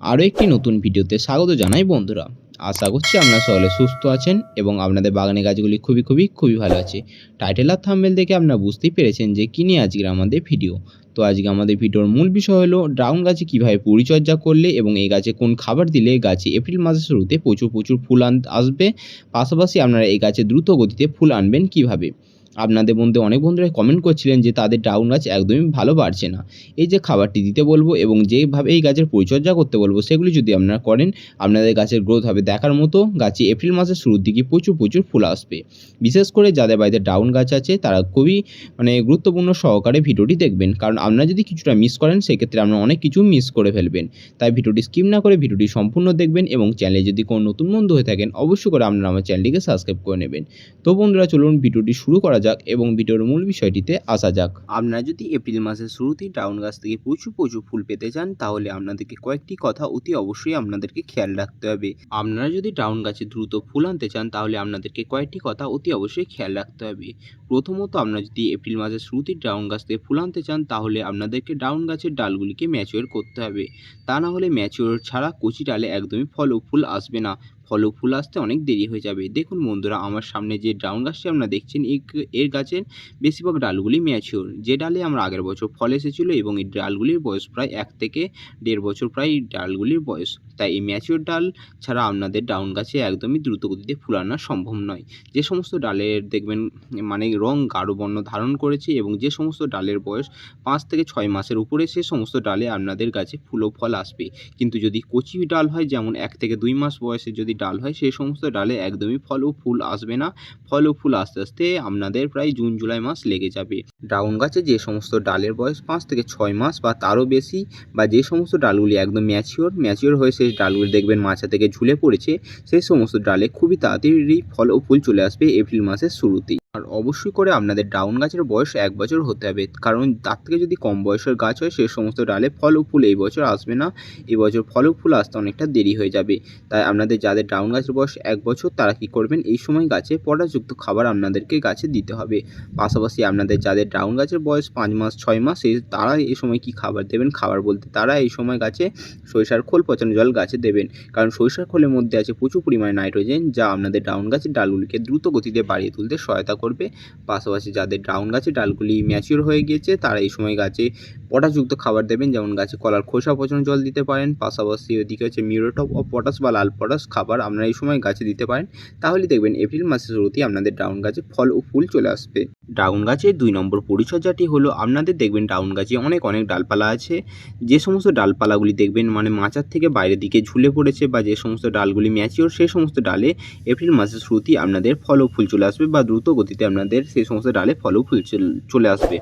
আরও একটি নতুন ভিডিওতে স্বাগত জানাই বন্ধুরা। আশা করছি আপনারা সকলে সুস্থ আছেন এবং আপনাদের বাগানের গাছগুলি খুবই খুবই খুবই ভালো আছে। টাইটেল আর থাম্বেল দেখে আপনারা বুঝতেই পেরেছেন যে কী নিয়ে আজকের আমাদের ভিডিও তো আজকে আমাদের ভিডিওর মূল বিষয় হলো, ড্রাগন গাছে কীভাবে পরিচর্যা করলে এবং এই গাছে কোন খাবার দিলে গাছে এপ্রিল মাসের শুরুতে প্রচুর প্রচুর ফুল আসবে। পাশাপাশি আপনারা এই গাছে দ্রুত গতিতে ফুল আনবেন কীভাবে? আপনাদের মধ্যে অনেক বন্ধুরা কমেন্ট করছিলেন যে তাদের ড্রাগন গাছ একদমই ভালো বাড়ছে না। এই যে খাবারটি দিতে বলব এবং যেভাবে এই গাছের পরিচর্যা করতে বলব, সেগুলি যদি আপনারা করেন, আপনাদের গাছের গ্রোথ হবে দেখার মতো। গাছে এপ্রিল মাসের শুরুর দিকে প্রচুর প্রচুর ফুল আসবে। বিশেষ করে যাদের বাড়িতে ড্রাগন গাছ আছে, তারা খুবই মানে গুরুত্বপূর্ণ সহকারে ভিডিওটি দেখবেন। কারণ আপনারা যদি কিছুটা মিস করেন, সেক্ষেত্রে আপনারা অনেক কিছু মিস করে ফেলবেন। তাই ভিডিওটি স্কিপ না করে ভিডিওটি সম্পূর্ণ দেখবেন এবং চ্যানেলে যদি কোনো নতুন বন্ধু হয়ে থাকেন, অবশ্যই করে আপনারা আমার চ্যানেলটিকে সাবস্ক্রাইব করে নেবেন। তো বন্ধুরা, চলুন ভিডিওটি শুরু করা যাক। এবং ভিডিওর মূল বিষয়টিতে আসা যাক। আপনারা যদি এপ্রিল মাসের শুরুতেই ডাউন গাছ থেকে প্রচুর প্রচুর ফুল পেতে চান, তাহলে আপনাদেরকে কয়েকটি কথা অতি অবশ্যই আপনাদেরকে খেয়াল রাখতে হবে। আপনারা যদি ডাউন গাছে দ্রুত ফুল আনতে চান, তাহলে আপনাদেরকে কয়েকটি কথা অতি অবশ্যই খেয়াল রাখতে হবে। প্রথমত, আপনারা যদি এপ্রিল মাসের শুরুতেই ডাউন গাছ থেকে ফুল আনতে চান, তাহলে আপনাদেরকে ডাউন গাছের ডালগুলিকে ম্যাচিওর করতে হবে। তা না হলে ম্যাচিওর ছাড়া কচি ডালে একদমই ফল ও ফুল আসবে না। ফল ফুল আসতে অনেক দেরি হয়ে যাবে। দেখুন বন্ধুরা, আমার সামনে যে ড্রাউন গাছটি আপনারা দেখছেন এর গাছের বেশিরভাগ ডালগুলি ম্যাচিওর। যে ডালে আমরা আগের বছর ফল এসেছিল এবং এই ডালগুলির বয়স প্রায় এক থেকে দেড় বছর প্রায় ডালগুলির বয়স। তাই এই ম্যাচিওর ডাল ছাড়া আপনাদের ডাউন গাছে একদমই দ্রুত গতিতে ফুল আনা সম্ভব নয়। যে সমস্ত ডালের দেখবেন মানে রং গাঢ় বর্ণ ধারণ করেছে এবং যে সমস্ত ডালের বয়স পাঁচ থেকে ছয় মাসের উপরে, সে সমস্ত ডালে আপনাদের গাছে ফুল ও ফল আসবে। কিন্তু যদি কচি ডাল হয়, যেমন এক থেকে দুই মাস বয়সের যদি ডাল হয় সেই সমস্ত ডালে একদমই ফল ও ফুল আসবে না। ফল ও ফুল আস্তে আস্তে আপনাদের প্রায় জুন, জুলাই মাস লেগে যাবে। ডাউন গাছে যে সমস্ত ডালের বয়স পাঁচ থেকে ছয় মাস বা তারও বেশি বা যে সমস্ত ডালগুলি একদম ম্যাচিওর ম্যাচিওর হয়ে ডালগুলি দেখবেন মাছা থেকে ঝুলে পড়েছে, সেই সমস্ত ডালে খুবই তাড়াতাড়ি ফল ও ফুল চলে আসবে এপ্রিল মাসের শুরুতেই। আর অবশ্যই করে আপনাদের ডাউন গাছের বয়স এক বছর হতে হবে। কারণ তার থেকে যদি কম বয়সের গাছ হয়, সে সমস্ত ডালে ফল ও ফুল এই বছর আসবে না। এই বছর ফল ও ফুল আসতে অনেকটা দেরি হয়ে যাবে। তাই আপনাদের যাদের ডাউন গাছের বয়স এক বছর, তারা কী করবেন? এই সময় গাছে পটাশযুক্ত খাবার আপনাদেরকে গাছে দিতে হবে। পাশাপাশি আপনাদের যাদের ডাউন গাছের বয়স পাঁচ মাস, ছয় মাস এই তারা এই সময় কি খাবার দেবেন? খাবার বলতে তারা এই সময় গাছে সরিষার খোল, পচানো জল গাছে দেবেন। কারণ সরিষার খোলের মধ্যে আছে প্রচুর পরিমাণে নাইট্রোজেন, যা আপনাদের ডাউন গাছের ডালগুলিকে দ্রুত গতিতে বাড়িয়ে তুলতে সহায়তা করবে। পাশাপাশি যাদের ডাউন গাছে ডালগুলি ম্যাচিওর হয়ে গিয়েছে, তারা এই সময় গাছে পটাশযুক্ত খাবার দেবেন। যেমন গাছে কলার খোসা পচানো জল দিতে পারেন। পাশাপাশি ওদিকে হচ্ছে মিউরেটপ অফ পটাশ বা লাল পটাশ খাবার আপনারা এই সময় গাছে দিতে পারেন। তাহলে দেখবেন এপ্রিল মাসের শুরুতেই আপনাদের ডাউন গাছে ফল ও ফুল চলে আসবে। ডাউন গাছের দুই নম্বর পরিচর্যাটি হলো, আপনাদের দেখবেন ডাউন গাছে অনেক অনেক ডালপালা আছে। যে সমস্ত ডালপালাগুলি দেখবেন মানে মাচার থেকে বাইরের দিকে ঝুলে পড়েছে বা যে সমস্ত ডালগুলি ম্যাচিওর সেই সমস্ত ডালে এপ্রিল মাসের শুরুতেই আপনাদের ফল ও ফুল চলে আসবে বা দ্রুত গতিতে আপনাদের সেই সমস্ত ডালে ফলও ফুল চলে আসবে।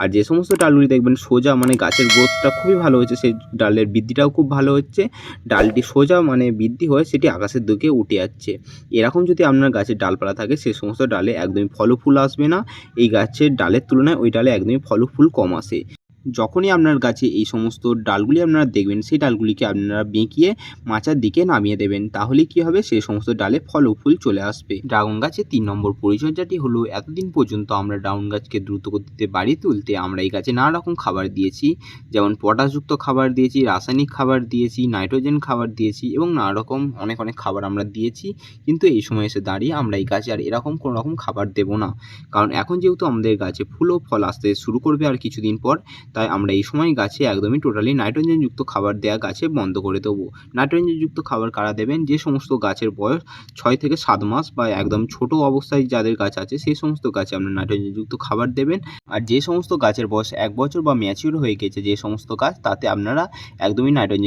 আর যে সমস্ত ডালগুলি দেখবেন সোজা মানে গাছের গ্রোথটা খুবই ভালো হয়েছে, সেই ডালের বৃদ্ধিটাও খুব ভালো হচ্ছে। ডালটি সোজা মানে বৃদ্ধি হয়ে, সেটি আকাশের দিকে উঠে যাচ্ছে। এরকম যদি আপনার গাছের ডালপালা থাকে, সেই সমস্ত ডালে একদমই ফল ফুল আসবে না। এই গাছের ডালের তুলনায় ওই ডালে একদমই ফল ফুল কম আসে। যখনই আপনার গাছে এই সমস্ত ডালগুলি আপনারা দেখবেন, সেই ডালগুলিকে আপনারা বেঁকিয়ে মাচার দিকে নামিয়ে দেবেন। তাহলে কি হবে? সেই সমস্ত ডালে ফল ও ফুল চলে আসবে। ড্রাগন গাছের তিন নম্বর পরিচর্যাটি হলো, এতদিন পর্যন্ত আমরা ড্রাগন গাছকে দ্রুত গতিতে বাড়িয়ে তুলতে আমরা এই গাছে নানা রকম খাবার দিয়েছি। যেমন পটাশযুক্ত খাবার দিয়েছি, রাসায়নিক খাবার দিয়েছি, নাইট্রোজেন খাবার দিয়েছি এবং নানা রকম অনেক অনেক খাবার আমরা দিয়েছি। কিন্তু এই সময় এসে দাঁড়িয়ে আমরা এই গাছে আর এরকম কোনো রকম খাবার দেব না। কারণ এখন যেহেতু আমাদের গাছে ফুল ও ফল আসতে শুরু করবে আর কিছুদিন পর তাই আমরা এই সময় গাছে একদমই টোটালি নাইট্রোজেনযুক্ত খাবার দেওয়া গাছে বন্ধ করে দেবো। নাইট্রোজেনযুক্ত খাবার কারা দেবেন? যে সমস্ত গাছের বয়স ছয় থেকে সাত মাস বা একদম ছোট অবস্থায় যাদের গাছ আছে, সেই সমস্ত গাছে আপনার নাইট্রোজেনযুক্ত খাবার দেবেন। আর যে সমস্ত গাছের বয়স এক বছর বা ম্যাচিওর হয়ে গেছে, যে সমস্ত গাছ, তাতে আপনারা একদমই নাইট্রোজেন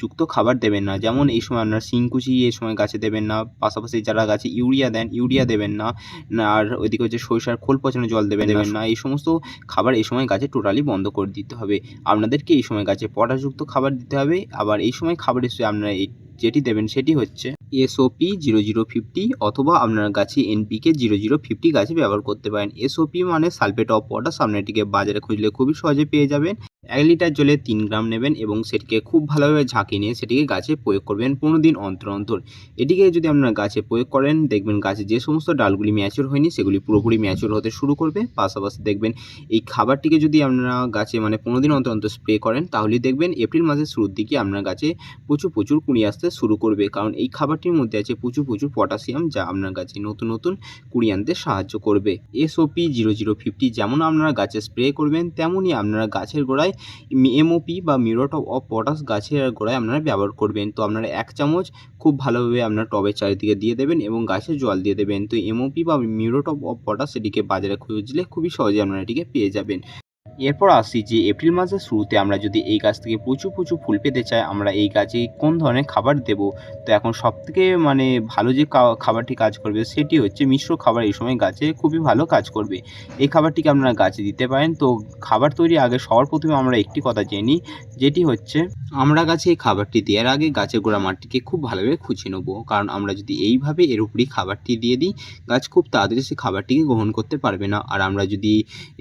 যুক্ত খাবার দেবেন না। যেমন এই সময় আপনার শিংকুচি এই সময় গাছে দেবেন না পাশাপাশি যারা গাছে ইউরিয়া দেন ইউরিয়া দেবেন না না আর ওইদিকে হচ্ছে সরিষার খোল পচানো জল দেবেন দেবেন না। এই সমস্ত খাবার এই সময় গাছে টোটালি বন্ধ করে দিতে হবে। আপনাদেরকে এই সময় গাছে পটাশযুক্ত খাবার দিতে হবে। আবার এই সময় খাবার হিসেবে আপনারা এই যেটি দেবেন সেটি হচ্ছে এসওপি জিরো জিরো ফিফটি অথবা আপনার গাছে এনপিকে জিরো জিরো ফিফটি গাছে ব্যবহার করতে পারেন। এসওপি মানে সালফেট অফ আপনার এটিকে বাজারে খুঁজলে খুবই সহজে পেয়ে যাবেন। এক লিটার জলে তিন গ্রাম নেবেন এবং সেটিকে খুব ভালোভাবে ঝাঁকিয়ে নিয়ে সেটিকে গাছে প্রয়োগ করবেন পনেরো দিন অন্তর অন্তর। এটিকে যদি আপনারা গাছে প্রয়োগ করেন, দেখবেন গাছে যে সমস্ত ডালগুলি ম্যাচিওর হয়নি, সেগুলি পুরোপুরি ম্যাচিওর হতে শুরু করবে। পাশাপাশি দেখবেন এই খাবারটিকে যদি আপনারা গাছে মানে পনেরো দিন অন্তর অন্তর স্প্রে করেন, তাহলে দেখবেন এপ্রিল মাসের শুরুর দিকে আপনার গাছে প্রচুর প্রচুর কুড়ি আসতে শুরু করবে। কারণ এই খাবারটির মধ্যে আছে প্রচুর প্রচুর পটাশিয়াম, যা আপনার গাছে নতুন নতুন কুড়ি আনতে সাহায্য করবে। এসওপি জিরো জিরো ফিফটি যেমন আপনারা গাছে স্প্রে করবেন, তেমনই আপনারা গাছের গোড়ায় এমওপি বা মিউরেট অফ পটাশ গাছের গোড়ায় আপনারা ব্যবহার করবেন। তো আপনারা এক চামচ খুব ভালোভাবে আপনার টবের চারিদিকে দিয়ে দেবেন এবং গাছে জল দিয়ে দেবেন। তো এমওপি বা মিউরেট অফ পটাশ এটিকে বাজারে খুঁজলে খুবই সহজে আপনারা এটিকে পেয়ে যাবেন। এরপর আসি যে এপ্রিল মাসের শুরুতে আমরা যদি এই গাছ থেকে প্রচুর প্রচুর ফুল পেতে চাই, আমরা এই গাছে কোন ধরনের খাবার দেব? তো এখন সবথেকে মানে ভালো যে খাবারটি কাজ করবে সেটি হচ্ছে মিশ্র খাবার। এই সময় গাছে খুবই ভালো কাজ করবে। এই খাবারটিকে আপনারা গাছে দিতে পারেন। তো খাবার তৈরি আগে সবার প্রথমে আমরা একটি কথা জেনে যেটি হচ্ছে, আমরা গাছে এই খাবারটি দেওয়ার আগে গাছের গোড়া মাটিকে খুব ভালোভাবে খুঁজে নেব। কারণ আমরা যদি এইভাবে এর উপরই খাবারটি দিয়ে দিই, গাছ খুব তাড়াতাড়ি সেই খাবারটিকে গ্রহণ করতে পারবে না। আর আমরা যদি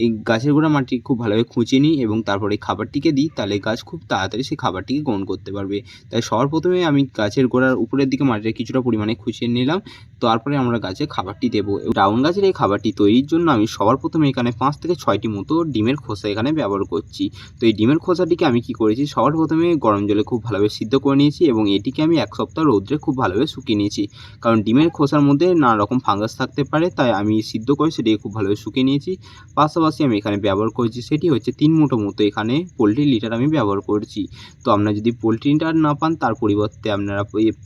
এই গাছের গোড়া মাটি খুব ভালোভাবে খুঁচে নিই এবং তারপরে এই খাবারটিকে দিই, তাহলে গাছ খুব তাড়াতাড়ি সেই খাবারটিকে গ্রহণ করতে পারবে। তাই সবার প্রথমে আমি গাছের গোড়ার উপরের দিকে মাটিটা কিছুটা পরিমাণে খুঁচিয়ে নিলাম। তারপরে আমরা গাছে খাবারটি দেবো। ডাউন গাছের এই খাবারটি তৈরির জন্য আমি সবার প্রথমে এখানে পাঁচ থেকে ছয়টি মতো ডিমের খোসা এখানে ব্যবহার করছি। তো এই ডিমের খোসাটিকে আমি কী কি করেছি, সবার প্রথমে গরম জলে খুব ভালোভাবে সিদ্ধ করে নিয়েছি এবং এটিকে আমি এক সপ্তাহ রৌদ্রে খুব ভালোভাবে শুকিয়ে নিয়েছি। কারণ ডিমের খোসার মধ্যে নানা রকম ফাঙ্গাস থাকতে পারে, তাই আমি সিদ্ধ করে সেটিকে খুব ভালোভাবে শুকিয়ে নিয়েছি। পাশাপাশি আমি এখানে ব্যবহার করেছি সেটি হচ্ছে তিন মুঠো মতো এখানে পোলট্রি লিটার আমি ব্যবহার করছি। তো আপনারা যদি পোলট্রি লিটার না পান, তার পরিবর্তে আপনারা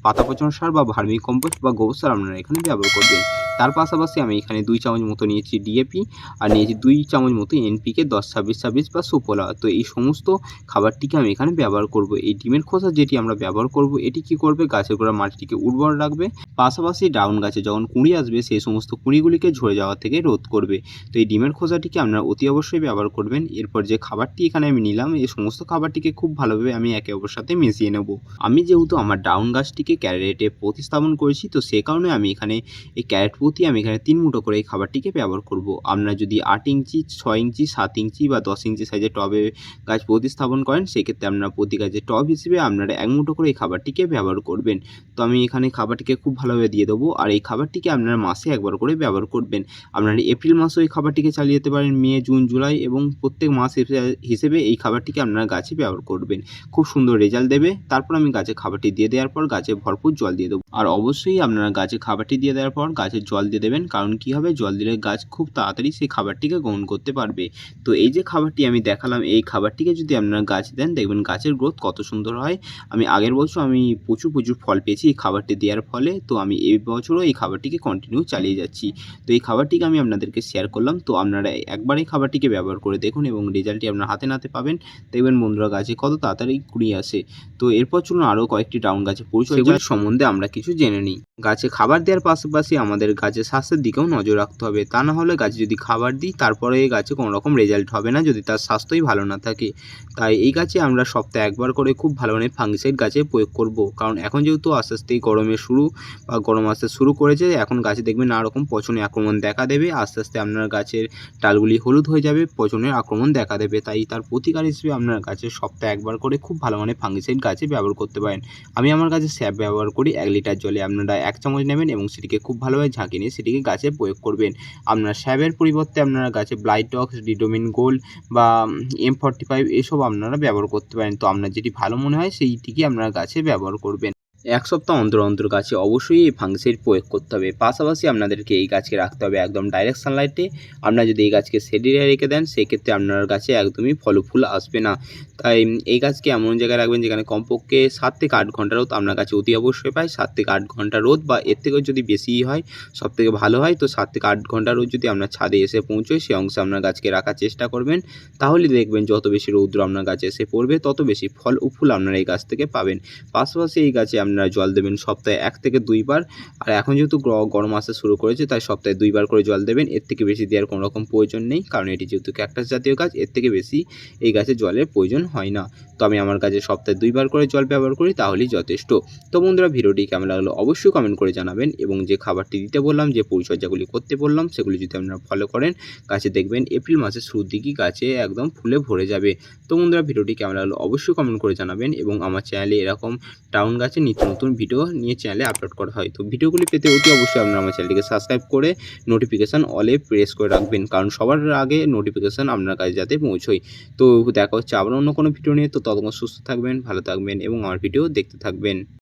পাতা পচন সার বা ভার্মি কম্পোস্ট বা গোবর সার আপনারা এখানে ব্যবহার করবেন। তার পাশাপাশি আমি এখানে দুই চামচ মতো নিয়েছি ডিএপি আর নিয়েছি দুই চামচ মতো এনপিকে দশ ছাব্বিশ ছাব্বিশ বা সুপোলা। তো এই সমস্ত খাবারটিকে আমি এখানে ব্যবহার করব। এই ডিমের খোসা যেটি আমরা ব্যবহার করব, এটি কি করবে? গাছের গোড়া মাটিটিকে উর্বর রাখবে। পাশাপাশি ডাউন গাছে যখন কুঁড়ি আসবে, সেই সমস্ত কুঁড়িগুলিকে ঝরে যাওয়া থেকে রোধ করবে। তো এই ডিমের খোসাটিকে আপনারা অতি অবশ্যই ব্যবহার করবেন। এরপর যে খাবারটি এখানে আমি নিলাম, এই সমস্ত খাবারটিকে খুব ভালোভাবে আমি একে অপরের সাথে মিশিয়ে নেব। আমি যেহেতু আমার ডাউন গাছটিকে ক্যারেটে প্রতিস্থাপন করেছি, তো সে কারণে আমি এখানে এই ক্যারেট প্রতি আমি এখানে তিন মুঠো করে এই খাবারটিকে ব্যবহার করব। আপনারা যদি আট ইঞ্চি, ছয় ইঞ্চি, সাত ইঞ্চি বা দশ ইঞ্চি সাইজের টবে গাছ প্রতিস্থাপন করেন, সেক্ষেত্রে আপনারা প্রতি গাছে টব হিসেবে আপনারা এক মুঠো করে এই খাবারটিকে ব্যবহার করবেন। তো আমি এখানে খাবারটিকে খুব ভালোভাবে দিয়ে দেবো আর এই খাবারটিকে আপনারা মাসে একবার করে ব্যবহার করবেন। আপনারা এপ্রিল মাসেও এই খাবারটিকে চালিয়ে যেতে পারেন, মে, জুন, জুলাই এবং প্রত্যেক মাস হিসেবে এই খাবারটিকে আপনারা গাছে ব্যবহার করবেন। খুব সুন্দর রেজাল্ট দেবে। তারপর আমি গাছে খাবারটি দিয়ে দেওয়ার পর গাছে ভরপুর জল দিয়ে দেবো। আর অবশ্যই আপনারা গাছে খাবারটি দিয়ে দেওয়ার পর গাছে জল দিয়ে দেবেন। কারণ কী হবে? জল দিলে গাছ খুব তাড়াতাড়ি সেই খাবারটিকে গ্রহণ করতে পারবে। তো এই যে খাবারটি আমি দেখালাম এই খাবারটিকে যদি আপনারা গাছে দেন দেখবেন গাছের গ্রোথ কত সুন্দর হয়। আমি আগের বছর আমি প্রচুর প্রচুর ফল পেয়েছি এই খাবারটি দেওয়ার ফলে। তো আমি এই বছরও এই খাবারটিকে কন্টিনিউ চালিয়ে যাচ্ছি। তো এই খাবারটিকে আমি আপনাদেরকে শেয়ার করলাম। তো আপনারা একবার এই খাবারটিকে ব্যবহার করে দেখুন এবং রেজাল্টটি আপনার হাতে নাতে পাবেন। দেখবেন বন্ধুরা গাছে কত তাড়াতাড়ি কুড়ি আসে। তো এরপর চলুন আরও কয়েকটি ডাউন গাছে পরিচর্যা সম্বন্ধে আমরা কিছু জেনে নিই। গাছে খাবার দেওয়ার পাশাপাশি আমাদের গাছের স্বাস্থ্যের দিকেও নজর রাখতে হবে। তা না হলে গাছে যদি খাবার দিই, তারপরে এই গাছে কোনো রকম রেজাল্ট হবে না যদি তার স্বাস্থ্যই ভালো না থাকে। তাই এই গাছে আমরা সপ্তাহে একবার করে খুব ভালো মানের ফাঙ্গিসাইড গাছে প্রয়োগ করব। কারণ এখন যেহেতু আস্তে আস্তে গরমের শুরু বা গরম আসতে শুরু করেছে, এখন গাছে দেখবেন নানা রকম পচনে আক্রমণ দেখা দেবে। আস্তে আস্তে আপনার গাছের ডালগুলি হলুদ হয়ে যাবে, পচনের আক্রমণ দেখা দেবে। তাই তার প্রতিকার হিসেবে আপনার গাছের সপ্তাহে একবার করে খুব ভালো মানের ফাঙ্গিসাইড গাছে ব্যবহার করতে পারেন। আমি আমার কাছে স্যাপ ব্যবহার করি, এক লিটার জলে আপনারা এক চামচ নেবেন এবং সেটিকে খুব ভালোভাবে ঝাঁকিয়ে নিয়ে সেটিকে গাছে প্রয়োগ করবেন। আপনার স্যাবের পরিবর্তে আপনারা গাছে ব্লাইটক্স ডিডোমিন গোল্ড বা এম ফর্টি ফাইভ এসব আপনারা ব্যবহার করতে পারেন। তো আপনার যেটি ভালো মনে হয়, সেইটিকে আপনারা গাছে ব্যবহার করবেন। এক সপ্তাহ অন্তর অন্তর গাছে অবশ্যই এই ফাঙ্গিসাইড প্রয়োগ করতে হবে। পাশাপাশি আপনাদেরকে এই গাছকে রাখতে হবে একদম ডাইরেক্ট সানলাইটে আপনারা যদি এই গাছকে শেডিয়ে রেখে দেন, সেক্ষেত্রে আপনার গাছে একদমই ফল ফুল আসবে না। তাই এই গাছকে এমন জায়গায় রাখবেন যেখানে কমপক্ষে সাত থেকে আট ঘণ্টা রোদ আপনার কাছে অতি অবশ্যই পায়। সাত থেকে আট ঘণ্টা রোদ বা এর থেকেও যদি বেশি হয়, সব থেকে ভালো হয়, তো সাত থেকে আট ঘণ্টা রোদ যদি আপনার ছাদে এসে পৌঁছয় সেই অংশে আপনার গাছকে রাখার চেষ্টা করবেন। তাহলে দেখবেন যত বেশি রৌদ্র আপনার গাছে এসে পড়বে, তত বেশি ফল ও ফুল আপনারা এই গাছ থেকে পাবেন। পাশাপাশি এই গাছে আপনার আপনারা জল দেবেন সপ্তাহে এক থেকে দুইবার। আর এখন যেহেতু গরম আসতে শুরু করেছে, তাই সপ্তাহে দুইবার করে জল দেবেন। এর থেকে বেশি দেওয়ার কোনো রকম প্রয়োজন নেই, কারণ এটি যেহেতু ক্যাকটাস জাতীয় গাছ, এর থেকে বেশি এই গাছে জলের প্রয়োজন হয় না। আমি আমার কাছে সপ্তাহে দুইবার করে জল ব্যবহার করি, তাহলেই যথেষ্ট। তো বন্ধুরা, ভিডিওটি কেমন লাগল অবশ্যই কমেন্ট করে জানাবেন এবং যে খাবারটি দিতে বললাম, যে পরিচর্যাগুলি করতে বললাম, সেগুলি যদি আপনারা ফলো করেন গাছে দেখবেন এপ্রিল মাসের শুরুর দিকেই গাছে একদম ফুলে ভরে যাবে। তো বন্ধুরা, ভিডিওটি কেমন লাগল অবশ্যই কমেন্ট করে জানাবেন এবং আমার চ্যানেলে এরকম টাউন গাছে নিত্য নতুন ভিডিও নিয়ে চ্যানেলে আপলোড করা হয়। তো ভিডিওগুলি পেতে অতি অবশ্যই আপনারা আমার চ্যানেলটিকে সাবস্ক্রাইব করে নোটিফিকেশান অলে প্রেস করে রাখবেন, কারণ সবার আগে নোটিফিকেশান আপনার কাছে যাতে পৌঁছয়। তো দেখা হচ্ছে আবার অন্য কোনো ভিডিও নিয়ে, তো ততক্ষণ সুস্থ থাকবেন ভালো থাকবেন এবং আমার ভিডিও দেখতে থাকবেন।